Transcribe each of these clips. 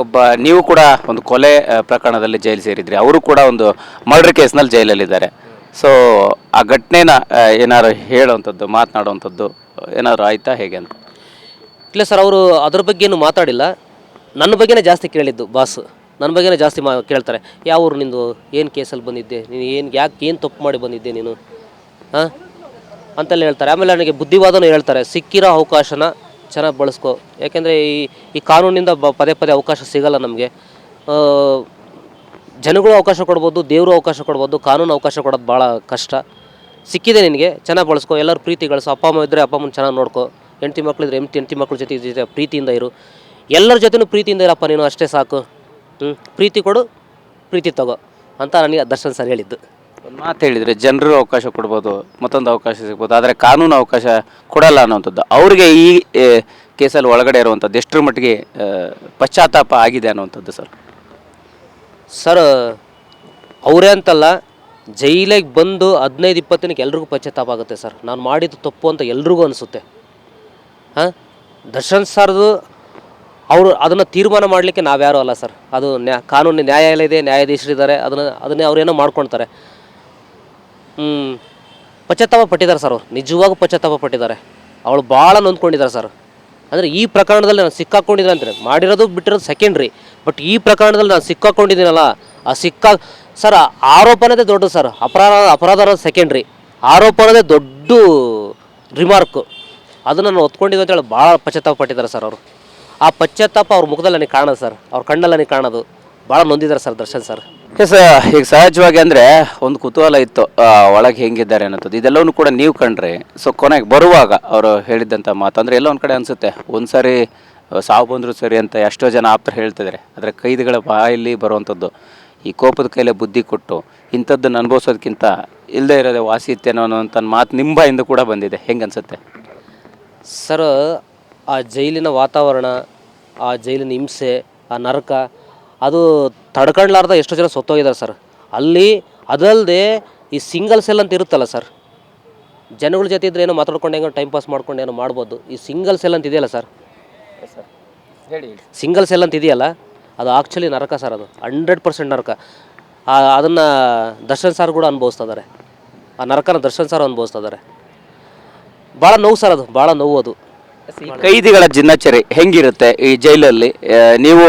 ಒಬ್ಬ, ನೀವು ಕೂಡ ಒಂದು ಕೊಲೆ ಪ್ರಕರಣದಲ್ಲಿ ಜೈಲು ಸೇರಿದ್ರಿ. ಅವರು ಕೂಡ ಒಂದು ಮರ್ಡರ್ ಕೇಸ್ನಲ್ಲಿ ಜೈಲಲ್ಲಿದ್ದಾರೆ. ಸೊ ಆ ಘಟನೆನ ಏನಾದ್ರು ಹೇಳುವಂಥದ್ದು, ಮಾತನಾಡುವಂಥದ್ದು, ಏನಾದ್ರು ಆಯ್ತಾ? ಹೇಗೆ ಅಂತ. ಇಲ್ಲ ಸರ್, ಅವರು ಅದ್ರ ಬಗ್ಗೆ ಏನು ಮಾತಾಡಿಲ್ಲ. ನನ್ನ ಬಗ್ಗೆನೇ ಜಾಸ್ತಿ ಕೇಳಿದ್ದು ಬಾಸ್. ನನ್ನ ಬಗ್ಗೆನೇ ಜಾಸ್ತಿ ಮಾ, ಕೇಳ್ತಾರೆ. ಯಾವ ಊರು ನಿಂದು? ಏನು ಕೇಸಲ್ಲಿ ಬಂದಿದ್ದೆ? ನೀನು ಏನು, ಯಾಕೆ ಏನು ತಪ್ಪು ಮಾಡಿ ಬಂದಿದ್ದೆ ನೀನು? ಹಾಂ ಅಂತೆಲ್ಲ ಹೇಳ್ತಾರೆ. ಆಮೇಲೆ ನನಗೆ ಬುದ್ಧಿವಾದನೂ ಹೇಳ್ತಾರೆ. ಸಿಕ್ಕಿರೋ ಅವಕಾಶನ ಚೆನ್ನಾಗಿ ಬಳಸ್ಕೊ. ಯಾಕೆಂದರೆ ಈ ಈ ಕಾನೂನಿಂದ ಬ, ಪದೇ ಪದೇ ಅವಕಾಶ ಸಿಗಲ್ಲ ನಮಗೆ. ಜನಗಳು ಅವಕಾಶ ಕೊಡ್ಬೋದು, ದೇವರು ಅವಕಾಶ ಕೊಡ್ಬೋದು, ಕಾನೂನು ಅವಕಾಶ ಕೊಡೋದು ಭಾಳ ಕಷ್ಟ. ಸಿಕ್ಕಿದೆ ನಿನಗೆ, ಚೆನ್ನಾಗಿ ಬಳಸ್ಕೊ. ಎಲ್ಲರೂ ಪ್ರೀತಿ ಗಳಿಸು. ಅಪ್ಪ, ಅಮ್ಮ ಇದ್ದರೆ ಅಪ್ಪ, ಅಮ್ಮನ ಚೆನ್ನಾಗಿ ನೋಡ್ಕೊ. ಹೆಂಡತಿ ಮಕ್ಕಳಿದ್ರೆ ಹೆಂಡತಿ ಹೆಂಡತಿ ಮಕ್ಕಳ ಜೊತೆ ಜೊತೆ ಪ್ರೀತಿಯಿಂದ ಇರು. ಎಲ್ಲರ ಜೊತೆನೂ ಪ್ರೀತಿಯಿಂದ ಇರಪ್ಪ ನೀನು, ಅಷ್ಟೇ ಸಾಕು. ಹ್ಞೂ ಪ್ರೀತಿ ಕೊಡು, ಪ್ರೀತಿ ತಗೋ ಅಂತ ನನಗೆ ದರ್ಶನ್ ಸರ್ ಹೇಳಿದ್ದು. ಒಂದು ಮಾತು ಹೇಳಿದರೆ ಜನರು ಅವಕಾಶ ಕೊಡ್ಬೋದು, ಮತ್ತೊಂದು ಅವಕಾಶ ಸಿಗ್ಬೋದು. ಆದರೆ ಕಾನೂನು ಅವಕಾಶ ಕೊಡಲ್ಲ ಅನ್ನೋಂಥದ್ದು ಅವ್ರಿಗೆ ಈ ಕೇಸಲ್ಲಿ ಒಳಗಡೆ ಇರುವಂಥದ್ದು ಎಷ್ಟರ ಮಟ್ಟಿಗೆ ಪಶ್ಚಾತ್ತಾಪ ಆಗಿದೆ ಅನ್ನುವಂಥದ್ದು ಸರ್. ಸರ್, ಅವರೇ ಅಂತಲ್ಲ, ಜೈಲಿಗೆ ಬಂದು ಹದಿನೈದು ಇಪ್ಪತ್ತು ದಿನಕ್ಕೆ ಎಲ್ರಿಗೂ ಪಶ್ಚಾತ್ತಾಪ ಆಗುತ್ತೆ ಸರ್. ನಾನು ಮಾಡಿದ್ದು ತಪ್ಪು ಅಂತ ಎಲ್ರಿಗೂ ಅನಿಸುತ್ತೆ. ಹಾಂ? ದರ್ಶನ್ ಸರ್ದು ಅವರು ಅದನ್ನು ತೀರ್ಮಾನ ಮಾಡಲಿಕ್ಕೆ ನಾವ್ಯಾರು ಅಲ್ಲ ಸರ್. ಅದು ನ್ಯಾ ಕಾನೂನು ನ್ಯಾಯಾಲಯ ಇದೆ, ನ್ಯಾಯಾಧೀಶರಿದ್ದಾರೆ, ಅದನ್ನು, ಅದನ್ನೇ ಅವರೇನೋ ಮಾಡ್ಕೊಳ್ತಾರೆ ಹ್ಞೂ ಪಶ್ಚಾತ್ತಾಪ ಪಟ್ಟಿದ್ದಾರೆ ಸರ್ ಅವ್ರು. ನಿಜವಾಗೂ ಪಶ್ಚಾತ್ತಾಪ ಪಟ್ಟಿದ್ದಾರೆ. ಅವಳು ಭಾಳ ನೊಂದ್ಕೊಂಡಿದ್ದಾರೆ ಸರ್ ಅಂದರೆ ಈ ಪ್ರಕರಣದಲ್ಲಿ ನಾನು ಸಿಕ್ಕಾಕೊಂಡಿದ್ದೀನಿ ಅಂತಾರೆ ಮಾಡಿರೋದು ಬಿಟ್ಟಿರೋದು ಸೆಕೆಂಡ್ರಿ ಬಟ್ ಈ ಪ್ರಕರಣದಲ್ಲಿ ನಾನು ಸಿಕ್ಕಾಕೊಂಡಿದ್ದೀನಲ್ಲ, ಆ ಸಿಕ್ಕಾ ಸರ್ ಆರೋಪನದೇ ದೊಡ್ಡ ಸರ್ ಅಪರಾಧ ಅಪರಾಧ ಅನ್ನೋದು ಸೆಕೆಂಡ್ರಿ ಆರೋಪ ಅನ್ನೋದೇ ದೊಡ್ಡ ರಿಮಾರ್ಕು ಅದನ್ನು ನಾನು ಒತ್ಕೊಂಡಿದ್ದೆ ಅಂತೇಳಿ ಭಾಳ ಪಶ್ಚಾತ್ತಾಪ ಪಟ್ಟಿದ್ದಾರೆ ಸರ್ ಅವರು. ಆ ಪಶ್ಚಾತ್ತಾಪ ಅವ್ರ ಮುಖದಲ್ಲಿ ನನಗೆ ಕಾಣೋದು ಸರ್ ಅವ್ರ ಕಣ್ಣಲ್ಲಿ ನನಗೆ ಕಾಣೋದು. ಭಾಳ ನೊಂದಿದ್ದಾರೆ ಸರ್ ದರ್ಶನ್ ಸರ್ ಎಸ್ ಈಗ ಸಹಜವಾಗಿ ಅಂದರೆ ಒಂದು ಕುತೂಹಲ ಇತ್ತು. ಒಳಗೆ ಹೆಂಗಿದ್ದಾರೆ ಅನ್ನೋದು. ಇದೆಲ್ಲವನ್ನೂ ಕೂಡ ನೀವು ಕಂಡ್ರಿ ಸೊ ಕೊನೆಗೆ ಬರುವಾಗ ಅವರು ಹೇಳಿದ್ದಂಥ ಮಾತು, ಅಂದರೆ ಎಲ್ಲೋ ಒಂದು ಕಡೆ ಅನಿಸುತ್ತೆ, ಒಂದು ಸಾರಿ ಸಾವು ಬಂದರೂ ಸರಿ ಅಂತ ಎಷ್ಟೋ ಜನ ಆಪ್ತರು ಹೇಳ್ತಿದ್ದಾರೆ ಆದರೆ ಕೈದಿಗಳ ಬಾಯಲ್ಲಿ ಬರುವಂಥದ್ದು ಈ ಕೋಪದ ಕೈಲೇ ಬುದ್ಧಿ ಕೊಟ್ಟು ಇಂಥದ್ದನ್ನು ಅನುಭವಿಸೋದಕ್ಕಿಂತ ಇಲ್ಲದೆ ಇರೋದೇ ವಾಸಿ ಇತ್ತೇನೋ ಅನ್ನೋಂಥ ಮಾತು ನಿಮ್ಮ ಬಾಯಿಂದ ಕೂಡ ಬಂದಿದೆ. ಹೆಂಗೆ ಅನ್ಸುತ್ತೆ? ಸರ್ ಆ ಜೈಲಿನ ವಾತಾವರಣ, ಆ ಜೈಲಿನ ಹಿಂಸೆ, ಆ ನರಕ ಅದು ತಡ್ಕೊಳ್ಲಾರ್ದ ಎಷ್ಟೋ ಜನ ಸತ್ತೋಗಿದ್ದಾರೆ ಸರ್. ಅಲ್ಲಿ ಅದಲ್ಲದೆ ಈ ಸಿಂಗಲ್ ಸೆಲ್ ಅಂತ ಇರುತ್ತಲ್ಲ ಸರ್. ಜನಗಳ ಜೊತೆ ಇದ್ರೆ ಏನೋ ಮಾತಾಡ್ಕೊಂಡು ಹೆಂಗೋ ಟೈಮ್ ಪಾಸ್ ಮಾಡ್ಕೊಂಡು ಏನೋ ಮಾಡ್ಬೋದು. ಈ ಸಿಂಗಲ್ ಸೆಲ್ ಅಂತ ಇದೆಯಲ್ಲ ಸರ್? ಹೇಳಿ ಸಿಂಗಲ್ ಸೆಲ್ ಅಂತ ಇದೆಯಲ್ಲ? ಅದು ಆ್ಯಕ್ಚುಲಿ ನರಕ ಸರ್ ಅದು. ಹಂಡ್ರೆಡ್ ಪರ್ಸೆಂಟ್ ನರಕ. ಅದನ್ನು ದರ್ಶನ್ ಸರ್ ಕೂಡ ಅನುಭವಿಸ್ತಾ ಇದ್ದಾರೆ. ಆ ನರಕನ ದರ್ಶನ್ ಸರ್ ಅನುಭವಿಸ್ತಾ ಇದ್ದಾರೆ. ಭಾಳ ನೋವು ಸರ್ ಅದು. ಭಾಳ ನೋವು ಅದು. ಈ ಕೈದಿಗಳ ದಿನಚರಿ ಹೆಂಗಿರುತ್ತೆ ಈ ಜೈಲಲ್ಲಿ? ನೀವು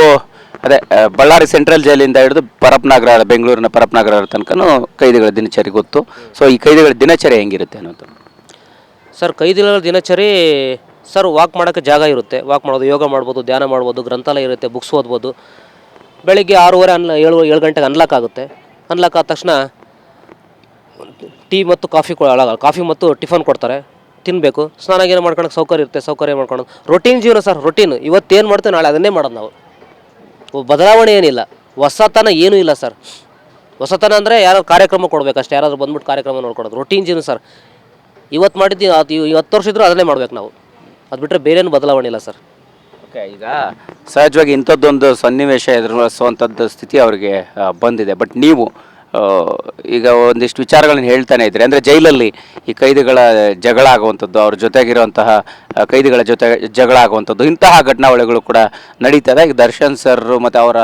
ಅದೇ ಬಳ್ಳಾರಿ ಸೆಂಟ್ರಲ್ ಜೈಲಿಂದ ಹಿಡಿದು ಪರಪ್ನಗರ, ಬೆಂಗಳೂರಿನ ಪರಪ್ನಗರ ತನಕನೂ ಕೈದಿಗಳ ದಿನಚರಿ ಗೊತ್ತು. ಸೊ ಈ ಕೈದಿಗಳ ದಿನಚರಿ ಹೆಂಗಿರುತ್ತೆ ಅನ್ನೋದು. ಸರ್, ಕೈದಿಗಳ ದಿನಚರಿ, ಸರ್ ವಾಕ್ ಮಾಡೋಕ್ಕೆ ಜಾಗ ಇರುತ್ತೆ. ವಾಕ್ ಮಾಡೋದು, ಯೋಗ ಮಾಡ್ಬೋದು, ಧ್ಯಾನ ಮಾಡ್ಬೋದು, ಗ್ರಂಥಾಲಯ ಇರುತ್ತೆ ಬುಕ್ಸ್ ಓದ್ಬೋದು. ಬೆಳಿಗ್ಗೆ ಆರೂವರೆ ಅನ್ ಏಳು ಏಳು ಗಂಟೆಗೆ ಅನ್ಲಾಕ್ ಆಗುತ್ತೆ. ಅನ್ಲಾಕ್ ಆದ ತಕ್ಷಣ ಟೀ ಮತ್ತು ಕಾಫಿ ಕೊ- ಕಾಫಿ ಮತ್ತು ಟಿಫನ್ ಕೊಡ್ತಾರೆ. ತಿನ್ನಬೇಕು ಸ್ನಾನ ಗೀನ ಮಾಡ್ಕೊಳಕ್ಕೆ ಸೌಕರ್ಯ ಇರುತ್ತೆ, ಸೌಕರ್ಯ ಮಾಡ್ಕೊಳೋದು ರೊಟೀನ್ ಜೀವನ ಸರ್ ರೊಟೀನ್ ಇವತ್ತೇನು ಮಾಡ್ತೇವೆ, ನಾಳೆ ಅದನ್ನೇ ಮಾಡೋದು ನಾವು. ಬದಲಾವಣೆ ಏನಿಲ್ಲ. ಹೊಸತನ ಏನೂ ಇಲ್ಲ ಸರ್. ಹೊಸತನ ಅಂದರೆ ಯಾರೋ ಕಾರ್ಯಕ್ರಮ ಕೊಡ್ಬೇಕಷ್ಟೇ. ಯಾರಾದರೂ ಬಂದ್ಬಿಟ್ಟು ಕಾರ್ಯಕ್ರಮ ನೋಡ್ಕೊಡೋದು ರೊಟೀನ್ ಜೀವನ ಸರ್? ಇವತ್ತು ಮಾಡಿದ್ದು ಅದು ಇವ್- ಇವತ್ತು ವರ್ಷ ಇದ್ರೂ ಅದನ್ನೇ ಮಾಡ್ಬೇಕು ನಾವು. ಅದು ಬಿಟ್ಟರೆ ಬೇರೇನು ಬದಲಾವಣೆ ಇಲ್ಲ ಸರ್. ಓಕೆ, ಈಗ ಸಹಜವಾಗಿ ಇಂಥದ್ದೊಂದು ಸನ್ನಿವೇಶ ಎದುರಿಸುವಂಥದ್ದು ಸ್ಥಿತಿ ಅವರಿಗೆ ಬಂದಿದೆ. ಬಟ್ ನೀವು ಈಗ ಒಂದಿಷ್ಟು ವಿಚಾರಗಳನ್ನು ಹೇಳ್ತಾನೆ ಇದ್ದರೆ ಅಂದರೆ ಜೈಲಲ್ಲಿ ಈ ಕೈದಿಗಳ ಜಗಳ ಆಗುವಂಥದ್ದು, ಅವ್ರ ಜೊತೆಗಿರುವಂತಹ ಕೈದಿಗಳ ಜೊತೆ ಜಗಳ ಆಗುವಂಥದ್ದು, ಇಂತಹ ಘಟನಾವಳಿಗಳು ಕೂಡ ನಡೀತದೆ. ಈಗ ದರ್ಶನ್ ಸರ್ ಮತ್ತು ಅವರ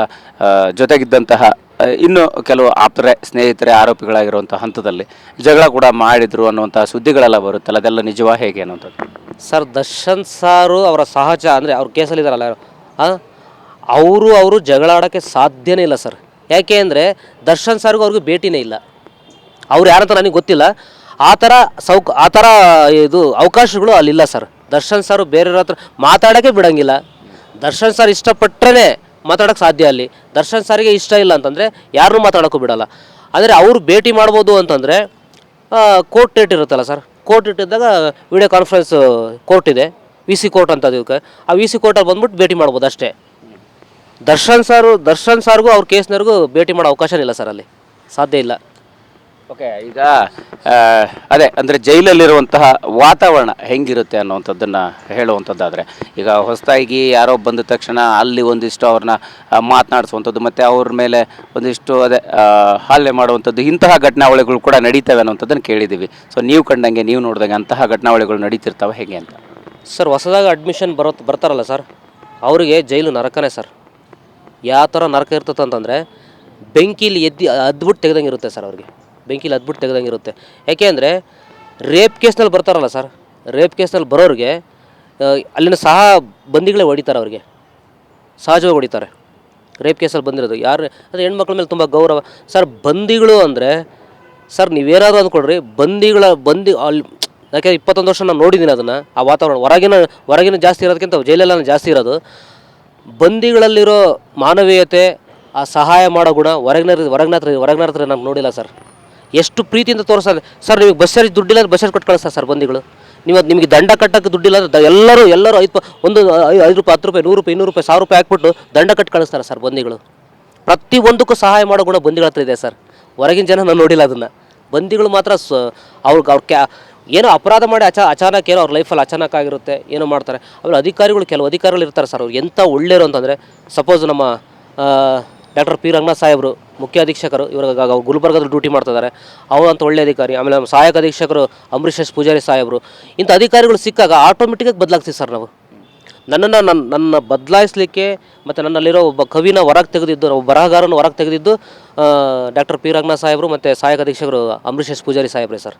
ಜೊತೆಗಿದ್ದಂತಹ ಇನ್ನು ಕೆಲವು ಆಪ್ತರೆ ಸ್ನೇಹಿತರೆ ಆರೋಪಿಗಳಾಗಿರುವಂಥ ಹಂತದಲ್ಲಿ ಜಗಳ ಕೂಡ ಮಾಡಿದ್ರು ಅನ್ನುವಂಥ ಸುದ್ದಿಗಳೆಲ್ಲ ಬರುತ್ತಲ್ಲ, ಅದೆಲ್ಲ ನಿಜವಾ ಹೇಗೆ ಅನ್ನುವಂಥದ್ದು? ಸರ್, ದರ್ಶನ್ ಸಾರು ಅವರ ಸಹಜ, ಅಂದರೆ ಅವ್ರ ಕೇಸಲ್ಲಿದ್ದಾರಲ್ಲ ಅವರು ಅವರು ಜಗಳ ಆಡೋಕ್ಕೆ ಸಾಧ್ಯನೇ ಇಲ್ಲ ಸರ್. ಯಾಕೆ ಅಂದರೆ ದರ್ಶನ್ ಸರ್ಗೂ ಅವ್ರಿಗೂ ಭೇಟಿನೇ ಇಲ್ಲ. ಅವ್ರು ಯಾರಂತ ನನಗೆ ಗೊತ್ತಿಲ್ಲ. ಆ ಥರ ಸೌಕ, ಆ ಥರ ಇದು ಅವಕಾಶಗಳು ಅಲ್ಲಿಲ್ಲ ಸರ್. ದರ್ಶನ್ ಸರ್ ಬೇರೆಯವ್ರ ಹತ್ರ ಮಾತಾಡೋಕ್ಕೆ ಬಿಡೋಂಗಿಲ್ಲ. ದರ್ಶನ್ ಸರ್ ಇಷ್ಟಪಟ್ಟರೆ ಮಾತಾಡೋಕ್ಕೆ ಸಾಧ್ಯ ಅಲ್ಲಿ. ದರ್ಶನ್ ಸರ್ಗೆ ಇಷ್ಟ ಇಲ್ಲ ಅಂತಂದರೆ ಯಾರನ್ನೂ ಮಾತಾಡೋಕ್ಕೂ ಬಿಡೋಲ್ಲ. ಆದರೆ ಅವ್ರು ಭೇಟಿ ಮಾಡ್ಬೋದು ಅಂತಂದರೆ ಕೋರ್ಟ್ ಡೇಟ್ ಇರುತ್ತಲ್ಲ ಸರ್. ಕೋರ್ಟ್ ಇಟ್ಟಿದ್ದಾಗ ವಿಡಿಯೋ ಕಾನ್ಫರೆನ್ಸ್ ಕೋರ್ಟ್ ಇದೆ. ವಿ ಸಿ ಕೋರ್ಟ್ ಅಂತ ಅದಕ್ಕೆ. ಆ ವಿ ಸಿ ಕೋರ್ಟಲ್ಲಿ ಬಂದ್ಬಿಟ್ಟು ಭೇಟಿ ಮಾಡ್ಬೋದು ಅಷ್ಟೇ. ದರ್ಶನ್ ಸರ್ ದರ್ಶನ್ ಸಾರ್ಗೂ ಅವ್ರ ಕೇಸ್ನವ್ರಿಗೂ ಭೇಟಿ ಮಾಡೋ ಅವಕಾಶ ಇಲ್ಲ ಸರ್ ಅಲ್ಲಿ. ಸಾಧ್ಯ ಇಲ್ಲ. ಓಕೆ ಈಗ ಆ, ಅದೇ ಅಂದರೆ ಜೈಲಲ್ಲಿರುವಂತಹ ವಾತಾವರಣ ಹೆಂಗಿರುತ್ತೆ ಅನ್ನೋವಂಥದ್ದನ್ನು ಹೇಳುವಂಥದ್ದಾದರೆ ಈಗ ಹೊಸದಾಗಿ ಯಾರೋ ಬಂದ ತಕ್ಷಣ ಅಲ್ಲಿ ಒಂದಿಷ್ಟು ಅವ್ರನ್ನ ಮಾತನಾಡಿಸುವಂಥದ್ದು ಮತ್ತು ಅವ್ರ ಮೇಲೆ ಒಂದಿಷ್ಟು ಅದೇ ಆ, ಹಲ್ಲೆ ಮಾಡುವಂಥದ್ದು ಇಂತಹ ಘಟನಾವಳಿಗಳು ಕೂಡ ನಡೀತವೆ ಅನ್ನೋಂಥದ್ದನ್ನು ಕೇಳಿದ್ದೀವಿ. ಸೊ ನೀವು ಕಂಡಂಗೆ ನೀವು ನೋಡಿದಂಗೆ ಅಂತಹ ಘಟನಾವಳಿಗಳು ನಡೀತಿರ್ತಾವೆ ಹೇಗೆ ಅಂತ? ಸರ್ ಹೊಸದಾಗಿ ಅಡ್ಮಿಷನ್ ಬರೋ ಬರ್ತಾರಲ್ಲ ಸರ್? ಅವರಿಗೆ ಜೈಲು ನರಕನೇ ಸರ್. ಯಾವ ಥರ ನರಕ ಇರ್ತದೆ ಅಂತಂದರೆ ಬೆಂಕಿಲಿ ಎದ್ದು ಅದ್ಬಿಟ್ಟು ತೆಗ್ದಂಗೆ ಇರುತ್ತೆ ಸರ್ ಅವ್ರಿಗೆ. ಬೆಂಕಿಲಿ ಅದ್ಬಿಟ್ಟು ತೆಗ್ದಂಗೆ ಇರುತ್ತೆ. ಯಾಕೆ ಅಂದರೆ ರೇಪ್ ಕೇಸ್ನಲ್ಲಿ ಬರ್ತಾರಲ್ಲ ಸರ್. ರೇಪ್ ಕೇಸ್ನಲ್ಲಿ ಬರೋರಿಗೆ ಅಲ್ಲಿನ ಸಹ ಬಂದಿಗಳೇ ಹೊಡಿತಾರೆ ಅವ್ರಿಗೆ. ಸಹಜವಾಗಿ ಹೊಡಿತಾರೆ. ರೇಪ್ ಕೇಸಲ್ಲಿ ಬಂದಿರೋದು. ಯಾರು ಅಂದರೆ ಹೆಣ್ಮಕ್ಳ ಮೇಲೆ ತುಂಬ ಗೌರವ. ಸರ್, ಬಂದಿಗಳು ಅಂದರೆ, ಸರ್ ನೀವೇನಾದರೂ ಅಂದ್ಕೊಡ್ರಿ ಬಂದಿಗಳ, ಬಂದಿ ಅಲ್ಲಿ ಯಾಕೆ ಇಪ್ಪತ್ತೊಂದು ವರ್ಷ ನಾನು ನೋಡಿದ್ದೀನಿ ಅದನ್ನು. ಆ ವಾತಾವರಣ, ಹೊರಗಿನ ಹೊರಗಿನ ಜಾಸ್ತಿ ಇರೋದಕ್ಕಿಂತ ಜೈಲೆಲ್ಲ ಜಾಸ್ತಿ ಇರೋದು. ಬಂದಿಗಳಲ್ಲಿರೋ ಮಾನವೀಯತೆ, ಆ ಸಹಾಯ ಮಾಡೋ ಗುಣ ಹೊರಗಿನ ಹೊರಗಿನ ಹತ್ರ ಹೊರಗಿನ ಹತ್ರ ನಮ್ಗೆ ನೋಡಿಲ್ಲ ಸರ್. ಎಷ್ಟು ಪ್ರೀತಿಯಿಂದ ತೋರಿಸ್ತಾರೆ ಸರ್, ನಿಮಗೆ ಬಸ್ ಚಾರ್ಜ್ ದುಡ್ಡಿಲ್ಲ ಅಂದ್ರೆ ಬಸ್ ಚಾರ್ಜ್ ಕೊಟ್ಟು ಕಳಿಸ್ತಾರೆ ಸರ್ ಬಂದಿಗಳು? ನೀವು ನಿಮಗೆ ದಂಡ ಕಟ್ಟಕ್ಕೆ ದುಡ್ಡಿಲ್ಲ ಅಂದ್ರೆ ಎಲ್ಲರೂ ಎಲ್ಲರೂ ಐದು ಒಂದು ಐದು ರೂಪಾಯಿ, ಹತ್ತು ರೂಪಾಯಿ, ನೂರು ರೂಪಾಯಿ, ಇನ್ನೂರು ರೂಪಾಯಿ, ಸಾವಿರ ರೂಪಾಯಿ ಹಾಕ್ಬಿಟ್ಟು ದಂಡ ಕಟ್ಟಿ ಕಳಿಸ್ತಾರೆ ಸರ್ ಬಂದಿಗಳು. ಪ್ರತಿ ಒಂದಕ್ಕೂ ಸಹಾಯ ಮಾಡೋ ಗುಣ ಬಂದಿಗಳ ಹತ್ರ ಇದೆ ಸರ್. ಹೊರಗಿನ ಜನ ನಾನು ನೋಡಿಲ್ಲ ಅದನ್ನು. ಬಂದಿಗಳು ಮಾತ್ರ ಸ ಅವ್ರಿಗೆ ಅವ್ರ ಕ್ಯಾ ಏನೋ ಅಪರಾಧ ಮಾಡಿ ಅಚಾ ಅಚಾನಕ್ ಏನೋ ಅವ್ರ ಲೈಫಲ್ಲಿ ಅಚಾನಕ್ ಆಗಿರುತ್ತೆ, ಏನೋ ಮಾಡ್ತಾರೆ. ಆಮೇಲೆ ಅಧಿಕಾರಿಗಳು ಕೆಲವು ಅಧಿಕಾರಿಗಳು ಇರ್ತಾರೆ ಸರ್ ಅವ್ರು. ಎಂಥ ಒಳ್ಳೆಯರು ಅಂತಂದರೆ ಸಪೋಸ್ ನಮ್ಮ ಡಾಕ್ಟರ್ ಪಿ. ರಂಗನಾಥ್ ಸಾಹೇಬರು, ಮುಖ್ಯ ಅಧೀಕ್ಷಕರು, ಇವಾಗ ಗುಲ್ಬರ್ಗದಲ್ಲಿ ಡ್ಯೂಟಿ ಮಾಡ್ತಿದ್ದಾರೆ ಅವರು ಅಂತ ಒಳ್ಳೆ ಅಧಿಕಾರಿ. ಆಮೇಲೆ ನಮ್ಮ ಸಹಾಯಕ ಅಧೀಕ್ಷಕರು ಅಂಬರೀಶ್ ಎಸ್ ಪೂಜಾರಿ ಸಾಹೇಬರು. ಇಂಥ ಅಧಿಕಾರಿಗಳು ಸಿಕ್ಕಾಗ ಆಟೋಮೆಟಿಕಾಗಿ ಬದಲಾಗ್ತೀವಿ ಸರ್ ನಾವು. ನನ್ನನ್ನು ನನ್ನ ನನ್ನ ಬದಲಾಯಿಸಲಿಕ್ಕೆ ಮತ್ತು ನನ್ನಲ್ಲಿರೋ ಒಬ್ಬ ಕವಿನ ಹೊರಗೆ ತೆಗೆದಿದ್ದು, ಒಬ್ಬ ಬರಹಗಾರನ ಹೊರಗೆ ತೆಗೆದಿದ್ದು ಡಾಕ್ಟರ್ ಪಿ. ರಂಗನಾಥ್ ಸಾಹೇಬರು ಮತ್ತು ಸಹಾಯಕ ಅಧೀಕ್ಷಕರು ಅಂಬರೀಶ್ ಎಸ್ ಪೂಜಾರಿ ಸಾಹೇಬ್ರೆ ಸರ್.